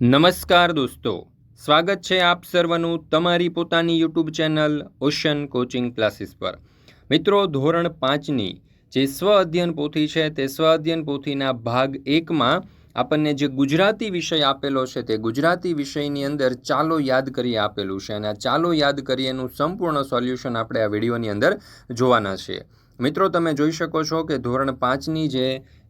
નમસ્કાર દોસ્તો, સ્વાગત છે આપ સર્વનું તમારી પોતાની YouTube channel ocean coaching classes પર. મિત્રો, ધોરણ પાંચની જે સ્વ અધ્યયન પોથી છે, તે સ્વ અધ્યયન પોથીના ભાગ એકમાં આપણને જે ગુજરાતી વિષય આપેલો છે, તે ગુજરાતી વિષયની અંદર ચાલો યાદ કરીએ આપેલું છે અને આ ચાલો યાદ કરીએનું સંપૂર્ણ સોલ્યુશન આપણે આ વિડીયોની અંદર જોવાના છીએ મિત્રો, તમે જોઈ શકો છો કે ધોરણ પાંચની જે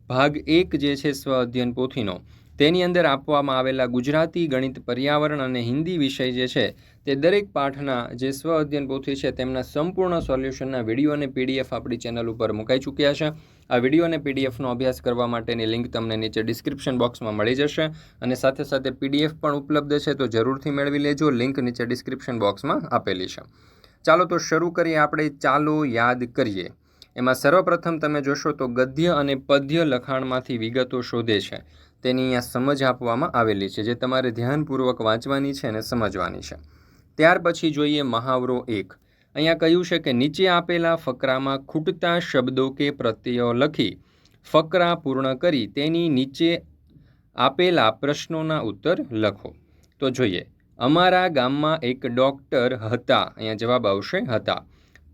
ભાગ એક જે છે સ્વ અધ્યયન પોથીનો તેની અંદર આપવામાં આવેલા ગુજરાતી, ગણિત, પર્યાવરણ અને હિન્દી વિષય જે છે, તે દરેક પાઠના જે સ્વ અધ્યયન પોથી છે, તેમના સંપૂર્ણ સોલ્યુશનના વીડિયો અને પીડીએફ આપણી ચેનલ ઉપર મુકાઈ ચૂક્યા છે. આ વીડિયો અને પીડીએફનો અભ્યાસ કરવા માટેની લિંક તમને નીચે ડિસ્ક્રિપ્શન બોક્સમાં મળી જશે અને સાથે સાથે પીડીએફ પણ ઉપલબ્ધ છે, તો જરૂરથી મેળવી લેજો. લિંક નીચે ડિસ્ક્રિપ્શન બોક્સમાં આપેલી છે. ચાલો તો શરૂ કરીએ, આપણે ચાલો યાદ કરીએ. એમાં સર્વપ્રથમ તમે જોશો તો ગદ્ય અને પદ્ય લખાણમાંથી વિગતો શોધે છે. તેની અહીંયા સમજ આપવામાં આવેલી છે, જે તમારે ધ્યાનપૂર્વક વાંચવાની છે અને સમજવાની છે. ત્યાર પછી જોઈએ મહાવરો એક. અહીંયા કહ્યું છે કે નીચે આપેલા ફકરામાં ખૂટતા શબ્દો કે પ્રત્યયો લખી ફકરા પૂર્ણ કરી તેની નીચે આપેલા પ્રશ્નોના ઉત્તર લખો. તો જોઈએ, અમારા ગામમાં એક ડૉક્ટર હતા. અહીંયા જવાબ આવશે, હતા.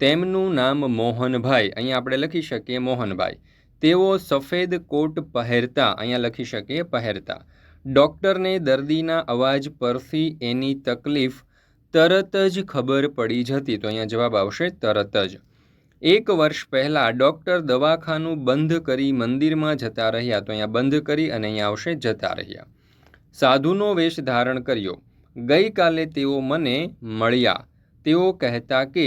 તેમનું નામ મોહનભાઈ. અહીંયા આપણે લખી શકીએ મોહનભાઈ. તેઓ સફેદ કોટ પહેરતા, અહીંયા લખી શકીએ પહેરતા. ડૉક્ટરને દર્દીના અવાજ પરથી એની તકલીફ તરત જ ખબર પડી જતી. તો અહીંયા જવાબ આવશે તરત જ. એક વર્ષ પહેલાં ડૉક્ટર દવાખાનું બંધ કરી મંદિરમાં જતા રહ્યા. તો અહીંયા બંધ કરી અને અહીંયા આવશે જતા રહ્યા. સાધુનો વેશ ધારણ કર્યો. ગઈકાલે તેઓ મને મળ્યા. તેઓ કહેતા કે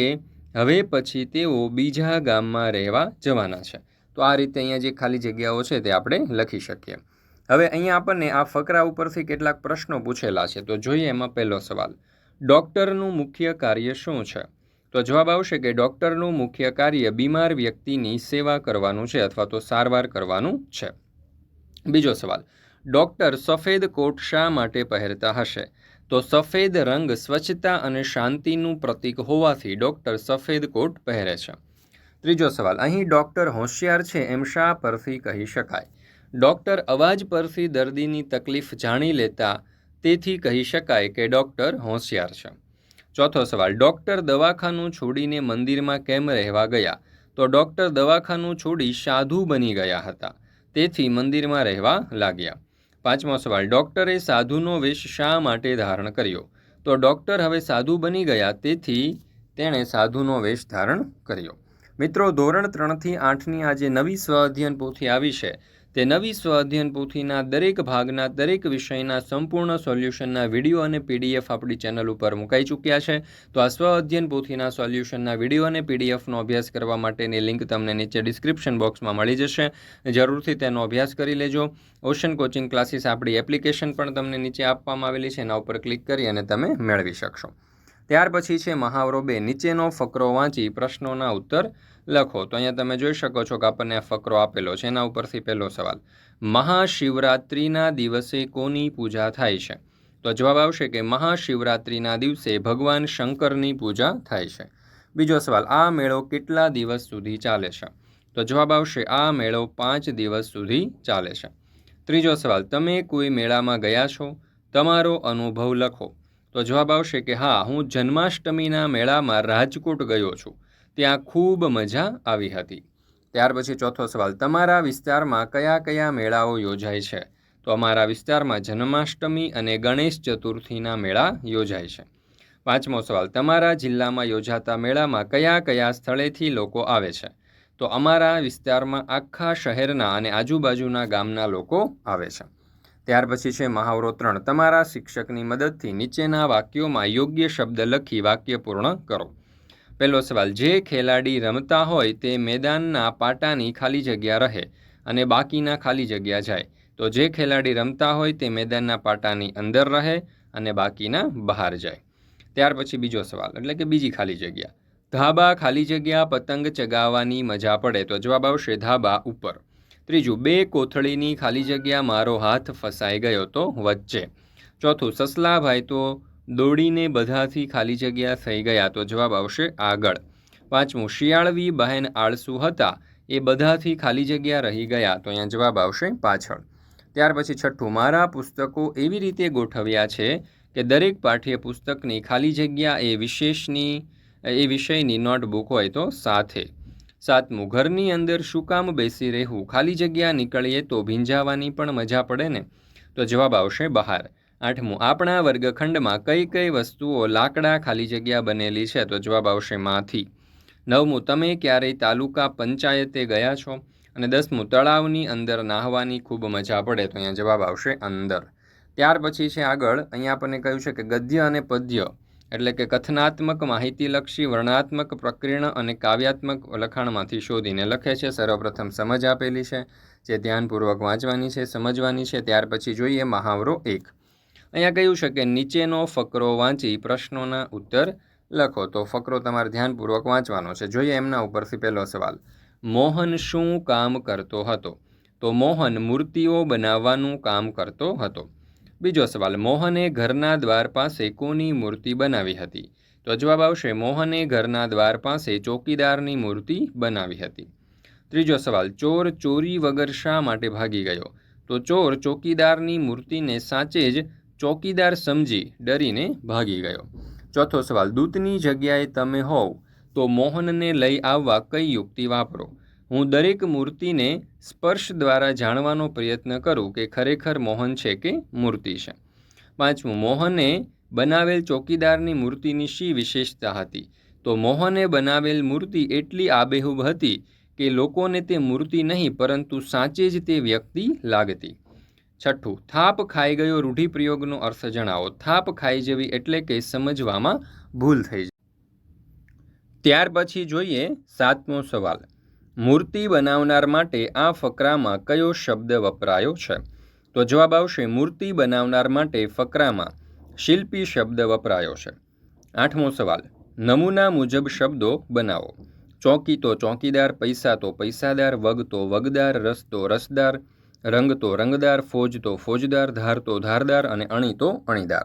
હવે પછી તેઓ બીજા ગામમાં રહેવા જવાના છે. તો આ રીતે અહીંયા જે ખાલી જગ્યાઓ છે તે આપણે લખી શકીએ. હવે અહીંયા આપણને આ ફકરા ઉપરથી કેટલાક પ્રશ્નો પૂછેલા છે. તો જોઈએ એમાં પહેલો સવાલ. ડૉક્ટરનું મુખ્ય કાર્ય શું છે? તો જવાબ આવશે કે ડૉક્ટરનું મુખ્ય કાર્ય બીમાર વ્યક્તિની સેવા કરવાનું છે અથવા તો સારવાર કરવાનું છે. બીજો સવાલ. ડૉક્ટર સફેદ કોટ શા માટે પહેરતા હશે? તો સફેદ રંગ સ્વચ્છતા અને શાંતિનું પ્રતીક હોવાથી ડૉક્ટર સફેદ કોટ પહેરે છે. ત્રીજો સવાલ, અહીં ડૉક્ટર હોશિયાર છે એમ શા પરથી કહી શકાય? ડૉક્ટર અવાજ પરથી દર્દીની તકલીફ જાણી લેતા તેથી કહી શકાય કે ડૉક્ટર હોશિયાર છે. ચોથો સવાલ, ડૉક્ટર દવાખાનું છોડીને મંદિરમાં કેમ રહેવા ગયા? તો ડૉક્ટર દવાખાનું છોડી સાધુ બની ગયા હતા. તેથી મંદિરમાં રહેવા લાગ્યા. પાંચમો સવાલ, ડૉક્ટરે સાધુનો વેશ શા માટે ધારણ કર્યો? તો ડૉક્ટર હવે સાધુ બની ગયા, તેથી તેણે સાધુનો વેશ ધારણ કર્યો. મિત્રો, ધોરણ ત્રણથી આઠની આજે નવી સ્વ અધ્યયન પોથી આવી છે. તે નવી સ્વ અધ્યયન પોથીના દરેક ભાગના દરેક વિષયના સંપૂર્ણ સોલ્યુશનના વીડિયો અને પીડીએફ આપણી ચેનલ ઉપર મુકાઈ ચૂક્યા છે. તો આ અધ્યયન પોથીના સોલ્યુશનના વીડિયો અને પીડીએફનો અભ્યાસ કરવા માટેની લિંક તમને નીચે ડિસ્ક્રિપ્શન બોક્સમાં મળી જશે. જરૂરથી તેનો અભ્યાસ કરી લેજો. ઓશન કોચિંગ ક્લાસીસ આપણી એપ્લિકેશન પણ તમને નીચે આપવામાં આવેલી છે. એના ઉપર ક્લિક કરી અને તમે મેળવી શકશો. ત્યાર પછી છે મહાવરો બે નીચેનો ફકરો વાંચી પ્રશ્નોના ઉત્તર લખો. તો અહીંયા તમે જોઈ શકો છો કે આપણને આ ફકરો આપેલો છે. એના ઉપરથી પહેલો સવાલ. મહાશિવરાત્રિના દિવસે કોની પૂજા થાય છે? તો જવાબ આવશે કે મહાશિવરાત્રિના દિવસે ભગવાન શંકરની પૂજા થાય છે. બીજો સવાલ. આ મેળો કેટલા દિવસ સુધી ચાલે છે? તો જવાબ આવશે, આ મેળો પાંચ દિવસ સુધી ચાલે છે. ત્રીજો સવાલ. તમે કોઈ મેળામાં ગયા છો? તમારો અનુભવ લખો. તો જવાબ આવશે કે હા, હું જન્માષ્ટમીના મેળામાં રાજકોટ ગયો છું. ત્યાં ખૂબ મજા આવી હતી. ત્યાર પછી ચોથો સવાલ, તમારા વિસ્તારમાં કયા કયા મેળાઓ યોજાય છે? તો અમારા વિસ્તારમાં જન્માષ્ટમી અને ગણેશ ચતુર્થીના મેળા યોજાય છે. પાંચમો સવાલ, તમારા જિલ્લામાં યોજાતા મેળામાં કયા કયા સ્થળેથી લોકો આવે છે? તો અમારા વિસ્તારમાં આખા શહેરના અને આજુબાજુના ગામના લોકો આવે છે. ત્યાર પછી છે મહાવરો ત્રણ તમારા શિક્ષકની મદદથી નીચેના વાક્યોમાં યોગ્ય શબ્દ લખી વાક્ય પૂર્ણ કરો. પહેલો સવાલ, જે ખેલાડી રમતા હોય તે મેદાનના પાટાની ખાલી જગ્યા રહે અને બાકીના ખાલી જગ્યા જાય. તો જે ખેલાડી રમતા હોય તે મેદાનના પાટાની અંદર રહે અને બાકીના બહાર જાય. ત્યાર પછી બીજો સવાલ, એટલે કે બીજી ખાલી જગ્યા. ધાબા ખાલી જગ્યા, પતંગ ચગાવવાની મજા પડે. તો જવાબ આવશે, ધાબા ઉપર. ત્રીજું, બે કોથળીની ખાલી જગ્યા મારો હાથ ફસાઈ ગયો તો વચ્ચે. ચોથું, સસલાભાઈ તો દોડીને બધાથી ખાલી જગ્યા થઈ ગયા તો જવાબ આવશે આગળ. પાંચમું, શિયાળવી બહેન આળસુ હતા, એ બધાથી ખાલી જગ્યા રહી ગયા તો અહીંયા જવાબ આવશે પાછળ. ત્યાર પછી છઠ્ઠું, મારા પુસ્તકો એવી રીતે ગોઠવ્યા છે કે દરેક પાઠ્યપુસ્તકની ખાલી જગ્યા એ વિશેષની, એ વિષયની નોટબુક હોય તો સાથે. સાતમું ઘરની અંદર શું કામ બેસી રહેવું? ખાલી જગ્યા નીકળીએ તો ભીંજાવાની પણ મજા પડે ને? તો જવાબ આવશે બહાર. આઠમું, આપણા વર્ગખંડમાં કઈ કઈ વસ્તુઓ લાકડા ખાલી જગ્યા બનેલી છે? તો જવાબ આવશે માથી. નવમું, તમે ક્યારેય તાલુકા પંચાયતે ગયા છો? અને દસમું, તળાવની અંદર નાહવાની ખૂબ મજા પડે? તો અહીંયા જવાબ આવશે અંદર. ત્યાર પછી છે આગળ, અહીંયા આપણને કહ્યું છે કે ગદ્ય અને પદ્ય. એટલે કે કથનાત્મક, માહિતીલક્ષી, વર્ણનાત્મક પ્રકીર્ણ અને કાવ્યાત્મક લખાણમાંથી શોધીને લખે છે. સર્વપ્રથમ સમજ આપેલી છે, જે ધ્યાનપૂર્વક વાંચવાની છે, સમજવાની છે. ત્યાર પછી જોઈએ મહાવરો એક. અહીંયા કહ્યું છે કે નીચેનો ફકરો વાંચી પ્રશ્નોના ઉત્તર લખો. તો ફકરો તમારે ધ્યાનપૂર્વક વાંચવાનો છે. જોઈએ એમના ઉપરથી પહેલો સવાલ. મોહન શું કામ કરતો હતો? તો મોહન મૂર્તિઓ બનાવવાનું કામ કરતો હતો. બીજો સવાલ, મોહને ઘરના દ્વાર પાસે કોની મૂર્તિ બનાવી હતી? તો જવાબ આવશે, મોહને ઘરના દ્વાર પાસે ચોકીદારની મૂર્તિ બનાવી હતી. ત્રીજો સવાલ, ચોર ચોરી વગર શા માટે ભાગી ગયો? તો ચોર ચોકીદારની મૂર્તિને સાચે જ ચોકીદાર સમજી ડરીને ભાગી ગયો. ચોથો સવાલ દૂતની જગ્યાએ તમે હોવ તો મોહનને લઈ આવવા કઈ યુક્તિ વાપરો? હું દરેક મૂર્તિને સ્પર્શ દ્વારા જાણવાનો પ્રયત્ન કરું કે ખરેખર મોહન છે કે મૂર્તિ છે. પાંચમું, મોહને બનાવેલ ચોકીદારની મૂર્તિની શી વિશેષતા હતી? તો મોહને બનાવેલ મૂર્તિ એટલી આબેહૂબ હતી કે લોકોને તે મૂર્તિ નહીં, પરંતુ સાચે જ તે વ્યક્તિ લાગતી. છઠ્ઠું, થાપ ખાઈ ગયો રૂઢિપ્રયોગનો અર્થ જણાવો. થાપ ખાઈ જવી એટલે કે સમજવામાં ભૂલ થઈ જાય ત્યાર પછી જોઈએ સાતમો સવાલ. મૂર્તિ બનાવનાર માટે આ ફકરામાં કયો શબ્દ વપરાયો છે? તો જવાબ આવશે, મૂર્તિ બનાવનાર માટે ફકરામાં શિલ્પી શબ્દ વપરાયો છે. આઠમો સવાલ, નમૂના મુજબ શબ્દો બનાવો. ચોકી તો ચોકીદાર, પૈસા તો પૈસાદાર, વગ તો વગદાર, રસ તો રસદાર, રંગ તો રંગદાર, ફોજ તો ફોજદાર, ધાર તો ધારદાર અને અણી તો અણીદાર.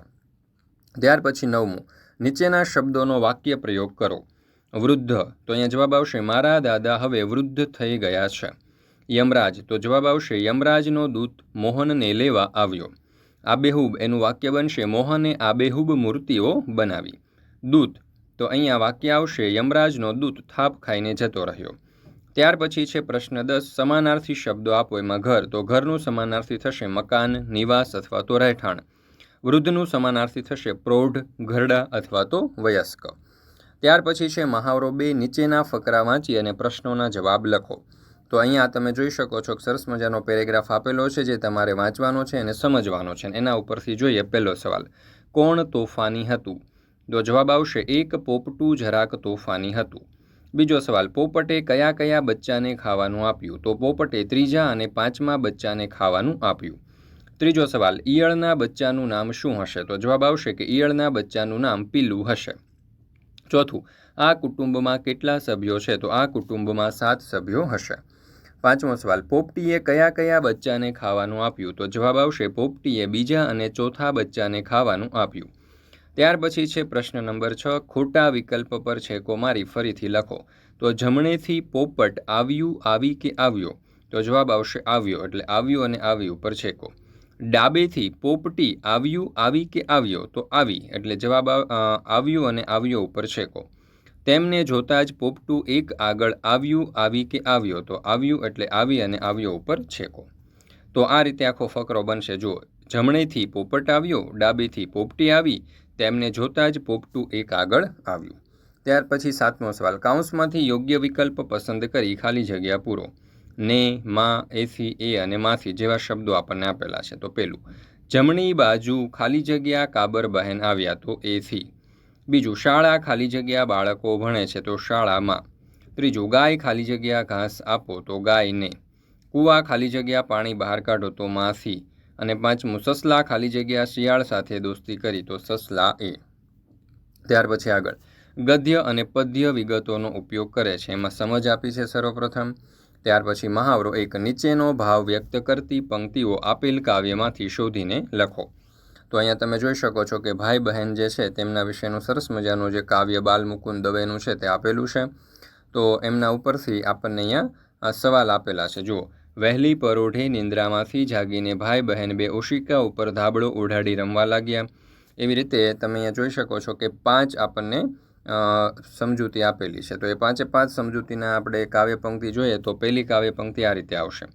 ત્યાર પછી નવમું, નીચેના શબ્દોનો વાક્ય પ્રયોગ કરો. વૃદ્ધ. તો અહીંયા જવાબ આવશે, મારા દાદા હવે વૃદ્ધ થઈ ગયા છે. યમરાજ. તો જવાબ આવશે, યમરાજનો દૂત મોહનને લેવા આવ્યો. આબેહૂબ. એનું વાક્ય બનશે, મોહને આબેહૂબ મૂર્તિઓ બનાવી. દૂત. તો અહીંયા વાક્ય આવશે, યમરાજનો દૂત થાપ ખાઈને જતો રહ્યો. ત્યાર પછી છે પ્રશ્ન દસ, સમાનાર્થી શબ્દો આપો એમાં ઘર. તો ઘરનું સમાનાર્થી થશે મકાન, નિવાસ અથવા તો રહેઠાણ. વૃદ્ધનું સમાનાર્થી થશે પ્રૌઢ, ઘરડા અથવા તો વયસ્ક. ત્યાર પછી છે મહાવરો બે, નીચેના ફકરા વાંચી અને પ્રશ્નોના જવાબ લખો. તો અહીંયા તમે જોઈ શકો છો કે સરસ મજાનો પેરેગ્રાફ આપેલો છે જે તમારે વાંચવાનો છે અને સમજવાનો છે. એના ઉપરથી જોઈએ પહેલો સવાલ, કોણ તોફાની હતું? તો જવાબ આવશે, એક પોપટું જરાક તોફાની હતું. બીજો સવાલ, પોપટે કયા કયા બચ્ચાને ખાવાનું આપ્યું? તો પોપટે ત્રીજા અને પાંચમા બચ્ચાને ખાવાનું આપ્યું. ત્રીજો સવાલ, ઈયળના બચ્ચાનું નામ શું હશે? તો જવાબ આવશે કે ઈયળના બચ્ચાનું નામ પીલું હશે. ચોથું, આ કુટુંબમાં કેટલા સભ્યો છે? તો આ કુટુંબમાં સાત સભ્યો હશે. પાંચમો સવાલ, પોપટીએ કયા કયા બચ્ચાને ખાવાનું આપ્યું? તો જવાબ આવશે, પોપટીએ બીજા અને ચોથા બચ્ચાને ખાવાનું આપ્યું. ત્યાર પછી છે પ્રશ્ન નંબર છ, ખોટા વિકલ્પ પર છે મારી, ફરીથી લખો. તો જમણેથી પોપટ આવ્યું, આવી કે આવ્યો? તો જવાબ આવશે, આવ્યો, એટલે આવ્યું અને આવ્યું પર છેકો. ડાબેથી પોપટી આવ્યું, આવી કે આવ્યો? તો આવી. એટલે જવાબ આવ્યું અને આવ્યો ઉપર છેકો. તેમને જોતાં જ પોપટું એક આગળ આવ્યું, આવી કે આવ્યો? તો આવ્યું એટલે આવી અને આવ્યો ઉપર છેકો. તો આ રીતે આખો ફકરો બનશે. જુઓ, જમણેથી પોપટ આવ્યો, ડાબેથી પોપટી આવી, તેમને જોતાં જ પોપટું એક આગળ આવ્યું. ત્યાર પછી સાતમો સવાલ. કાઉન્સમાંથી યોગ્ય વિકલ્પ પસંદ કરી, ખાલી જગ્યા પૂરો. ને, માં, એસી, એ અને માસી જેવા શબ્દો આપણને આપેલા છે. તો પેલું, જમણી બાજુ ખાલી જગ્યા કાબર બહેન આવ્યા તો એસી. બીજું, શાળા ખાલી જગ્યા બાળકો ભણે છે તો શાળામાં. ત્રીજું, ગાય ખાલી જગ્યા ઘાસ આપો તો ગાયને. કૂવા ખાલી જગ્યા પાણી બહાર કાઢો તો માસી. અને પાંચમું, સસલા ખાલી જગ્યા શિયાળ સાથે દોસ્તી કરી તો સસલા એ. ત્યાર પછી આગળ, ગદ્ય અને પદ્ય વિગતોનો ઉપયોગ કરે છે. એમાં સમજ આપી છે સર્વપ્રથમ. ત્યાર પછી મહાવરો એક નીચેનો ભાવ વ્યક્ત કરતી પંક્તિઓ આપેલ કાવ્યમાંથી શોધીને લખો. તો અહીંયા તમે જોઈ શકો છો કે ભાઈ બહેન જે છે તેમના વિશેનું સરસ મજાનું જે કાવ્ય બાલમુકુંદ દવેનું છે તે આપેલું છે. તો એમના ઉપરથી આપણને અહીંયા સવાલ આપેલા છે. જુઓ, વહેલી પરોઢે નિંદ્રામાંથી જાગીને ભાઈ બહેન બે ઓશિકા ઉપર ધાબળો ઓઢાડી રમવા લાગ્યા. એવી રીતે તમે અહીંયા જોઈ શકો છો કે પાંચ આપણને સમજૂતી આપેલી છે. તો એ પાંચે પાંચ સમજૂતીના આપણે કાવ્ય પંક્તિ જોઈએ તો પહેલી કાવ્ય પંક્તિ આ રીતે આવશે.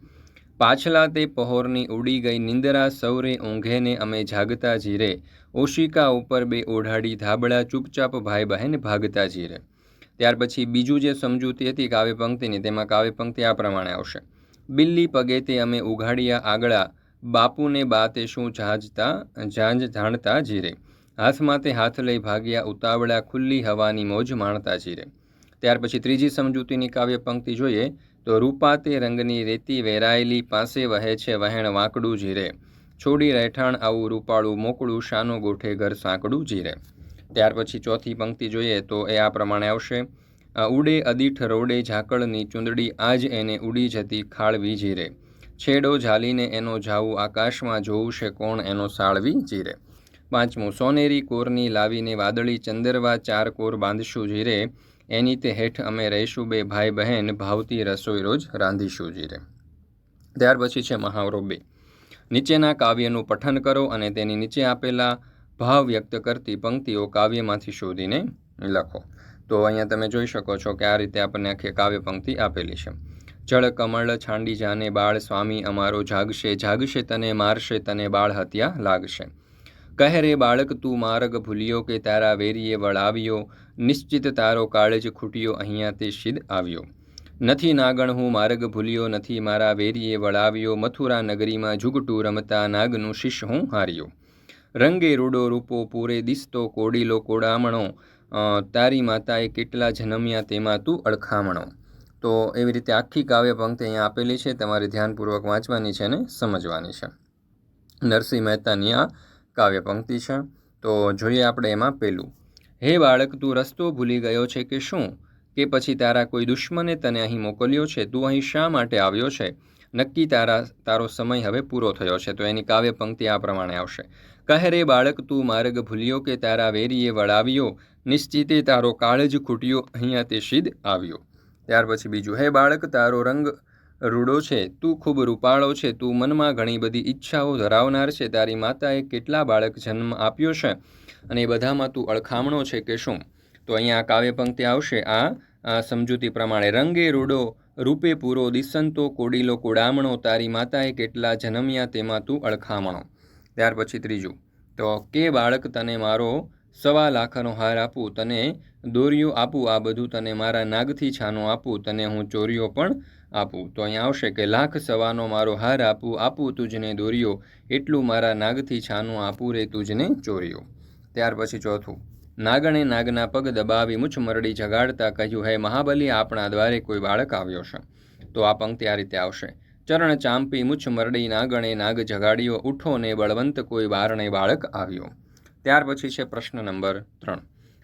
પાછલા તે પહોરની ઉડી ગઈ નિંદરા સૌરે ઊંઘેને અમે જાગતા જીરે ઓશિકા ઉપર બે ઓઢાડી ધાબળા ચૂપચાપ ભાઈ બહેન ભાગતા જીરે ત્યાર પછી બીજું જે સમજૂતી હતી કાવ્ય પંક્તિની તેમાં કાવ્ય પંક્તિ આ પ્રમાણે આવશે. બિલ્લી પગે તે અમે ઉઘાડ્યા આગળા, બાપુને બાતે શું ઝાંઝતા, ઝાંઝ જાણતા જીરે હાથમાં તે હાથ લઈ ભાગ્યા ઉતાવળા ખુલ્લી હવાની મોજ માણતા જીરે. ત્યાર પછી ત્રીજી સમજૂતીની કાવ્ય પંક્તિ જોઈએ તો રૂપા તે રંગની રેતી વેરાયેલી પાસે વહે છે વહેણ વાંકડું જીરે. છોડી રહેઠાણ આવું રૂપાળું મોકળું શાનો ગોઠે ઘર સાંકડું જીરે. ત્યાર પછી ચોથી પંક્તિ જોઈએ તો એ આ પ્રમાણે આવશે. ઉડે અદીઠ રોડે ઝાકળની ચૂંદડી આજ એને ઉડી જતી ખાળવી જીરે. છેડો ઝાલીને એનો જાવું આકાશમાં જોવું છે કોણ એનો સાળવી જીરે. પાંચમું સોનેરી કોરની લાવીને વાદળી ચંદરવા ચાર કોર બાંધશું જીરે. એની તે હેઠ અમે રહીશું બે ભાઈ બહેન ભાવતી રસોઈ રોજ રાંધીશું જીરે. ત્યાર પછી છે મહાવરો બે. નીચેના કાવ્યનું પઠન કરો અને તેની નીચે આપેલા ભાવ વ્યક્ત કરતી પંક્તિઓ કાવ્યમાંથી શોધીને લખો. તો અહીંયા તમે જોઈ શકો છો કે આ રીતે આપણને આખી કાવ્ય પંક્તિ આપેલી છે. જળ કમળ છાંડી જાને બાળ સ્વામી, અમારો જાગશે જાગશે તને, મારશે તને બાળ હત્યા લાગશે. કહે રે બાળક, તું માર્ગ ભૂલ્યો કે તારા વેરીએ વળાવ્યો? નિશ્ચિત તારો કાળજ ખૂટ્યો, અહીંયા તે શિદ આવ્યો. નથી નાગણ, હું માર્ગ ભૂલ્યો, નથી મારા વેરીએ વળાવ્યો. મથુરા નગરીમાં ઝુગટું રમતા નાગનું શિષ્ય હું હાર્યો. રંગે રૂડો રૂપો પૂરે દિસતો કોડીલો કોડામણો. તારી માતાએ કેટલા જન્મ્યા તેમાં તું અડખામણો તો એવી રીતે આખી કાવ્ય પંક્તિ અહીંયા આપેલી છે. તમારે ધ્યાનપૂર્વક વાંચવાની છે અને સમજવાની છે. નરસિંહ મહેતાની આ કાવ્ય પંક્તિ છે. તો જોઈએ આપણે એમાં પહેલું હે બાળક, તું રસ્તો ભૂલી ગયો છે કે શું? કે પછી તારા કોઈ દુશ્મને તને અહીં મોકલ્યો છે? તું અહીં શા માટે આવ્યો છે? નક્કી તારા, તારો સમય હવે પૂરો થયો છે. તો એની કાવ્ય પંક્તિ આ પ્રમાણે આવશે. કહે રે બાળક, તું માર્ગ ભૂલ્યો કે તારા વેરીએ વળાવ્યો? નિશ્ચિતે તારો કાળ જ ખૂટ્યો, અહીંયા તે સિદ્ધ આવ્યો. ત્યાર પછી બીજું, હે બાળક, તારો રંગ રૂડો છે, તું ખૂબ રૂપાળો છે, તું મનમાં ઘણી બધી ઈચ્છાઓ ધરાવનાર છે, તારી માતાએ કેટલા બાળક જન્મ આપ્યો છે અને એ બધામાં તું અળખામણો છે કે શું? તો અહીંયા કાવ્ય પંક્તિ આવશે, આ સમજૂતી પ્રમાણે, રંગે રૂડો, રૂપે પૂરો દિસંતો, કોડીલો કોડામણો, તારી માતાએ કેટલા જન્મ્યા તેમાં તું અળખામણો. ત્યાર પછી ત્રીજું, તો કે બાળક તને મારો સવા લાખનો હાર આપું, તને દોરીઓ આપું, આ બધું તને મારા નાગથી છાનો આપું, તને હું ચોરીઓ પણ આપું. તો અહીંયા આવશે કે, લાખ સવાનો મારો હાર આપું આપું તુજને દોર્યો, એટલું મારા નાગથી છાનું આપું રે તુજને ચોર્યો. ત્યાર પછી ચોથું. નાગણે નાગના પગ દબાવી મૂછ મરડી જગાડતા કહ્યું, હે મહાબલી, આપણા દ્વારે કોઈ બાળક આવ્યો છે. તો આ પંક્તિ આ રીતે આવશે. ચરણ ચાંપી મૂછ મરડી નાગણે નાગ જગાડ્યો, ઉઠો ને બળવંત કોઈ બારણે બાળક આવ્યો. ત્યાર પછી છે પ્રશ્ન નંબર ત્રણ.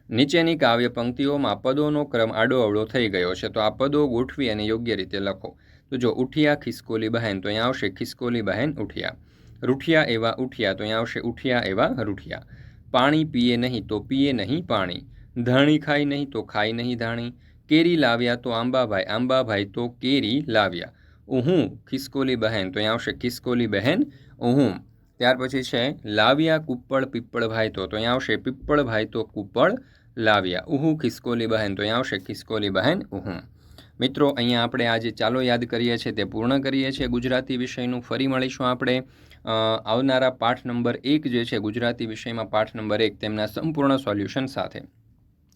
નીચેની કાવ્ય પંક્તિઓમાં પદોનો ક્રમ આડો અવળો થઈ ગયો છે. તો આ પદો ગોઠવી અને યોગ્ય રીતે લખો. તો જો ઉઠિયા ખિસકોલી બહેન, તો અહીંયા આવશે ખિસકોલી બહેન ઉઠિયા. રૂઠિયા એવા ઉઠિયા, તો અહીંયા આવશે ઉઠિયા એવા રૂઠિયા. પાણી પીએ નહીં તો પીએ નહીં પાણી. ધાણી ખાય નહીં તો ખાય નહીં ધાણી. કેરી લાવ્યા તો આંબાભાઈ આંબાભાઈ તો કેરી લાવ્યા. ઉહું, ખિસકોલી બહેન, તો અહીંયા આવશે ખિસકોલી બહેન ઉહું. ત્યાર પછી છે, લાવ્યા કુપ્પળ પીપળભાઈ તો તો અહીંયા આવશે પીપળભાઈ તો કુપ્પળ લાવ્યા. ઉહુ ખિસકોલી બહેન, તો અહીંયા આવશે ખિસકોલી બહેન, ઉહું. મિત્રો, અહીંયા આપણે આજે ચાલો યાદ કરીએ છીએ તે પૂર્ણ કરીએ છીએ ગુજરાતી વિષયનું. ફરી મળીશું આપણે આવનારા પાઠ નંબર એક જે છે ગુજરાતી વિષયમાં પાઠ નંબર એક તેમના સંપૂર્ણ સોલ્યુશન સાથે.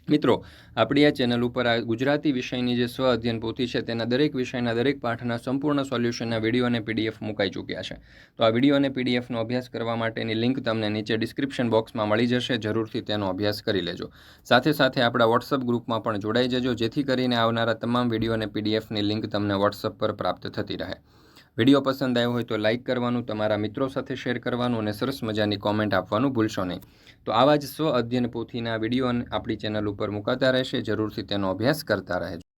મિત્રો, આપણી આ ચેનલ ઉપર આ ગુજરાતી વિષયની જે સ્વ અધ્યયન પોથી છે, તેના દરેક વિષયના દરેક પાઠના સંપૂર્ણ સોલ્યુશનના વીડિયો અને પીડીએફ મુકાઈ ચૂક્યા છે. તો આ વીડિયો અને પીડીએફનો અભ્યાસ કરવા માટેની લિંક તમને નીચે ડિસ્ક્રિપ્શન બોક્સમાં મળી જશે, જરૂરથી તેનો અભ્યાસ કરી લેજો. સાથે સાથે આપણા વોટ્સઅપ ગ્રુપમાં પણ જોડાઈ જજો, જેથી કરીને આવનારા તમામ વીડિયો અને પીડીએફની લિંક તમને વોટ્સઅપ પર પ્રાપ્ત થતી રહે. વીડિયો પસંદ આવ્યો હોય તો લાઇક કરવાનું, તમારા મિત્રો સાથે શેર કરવાનું અને સરસ મજાની કોમેન્ટ આપવાનું ભૂલશો નહીં. તો આવા જ સ્વ અધ્યયન પોથીના વીડિયો આપણી ચેનલ ઉપર મુકાતા રહેશે. જરૂરથી તેનો અભ્યાસ કરતા રહેજો.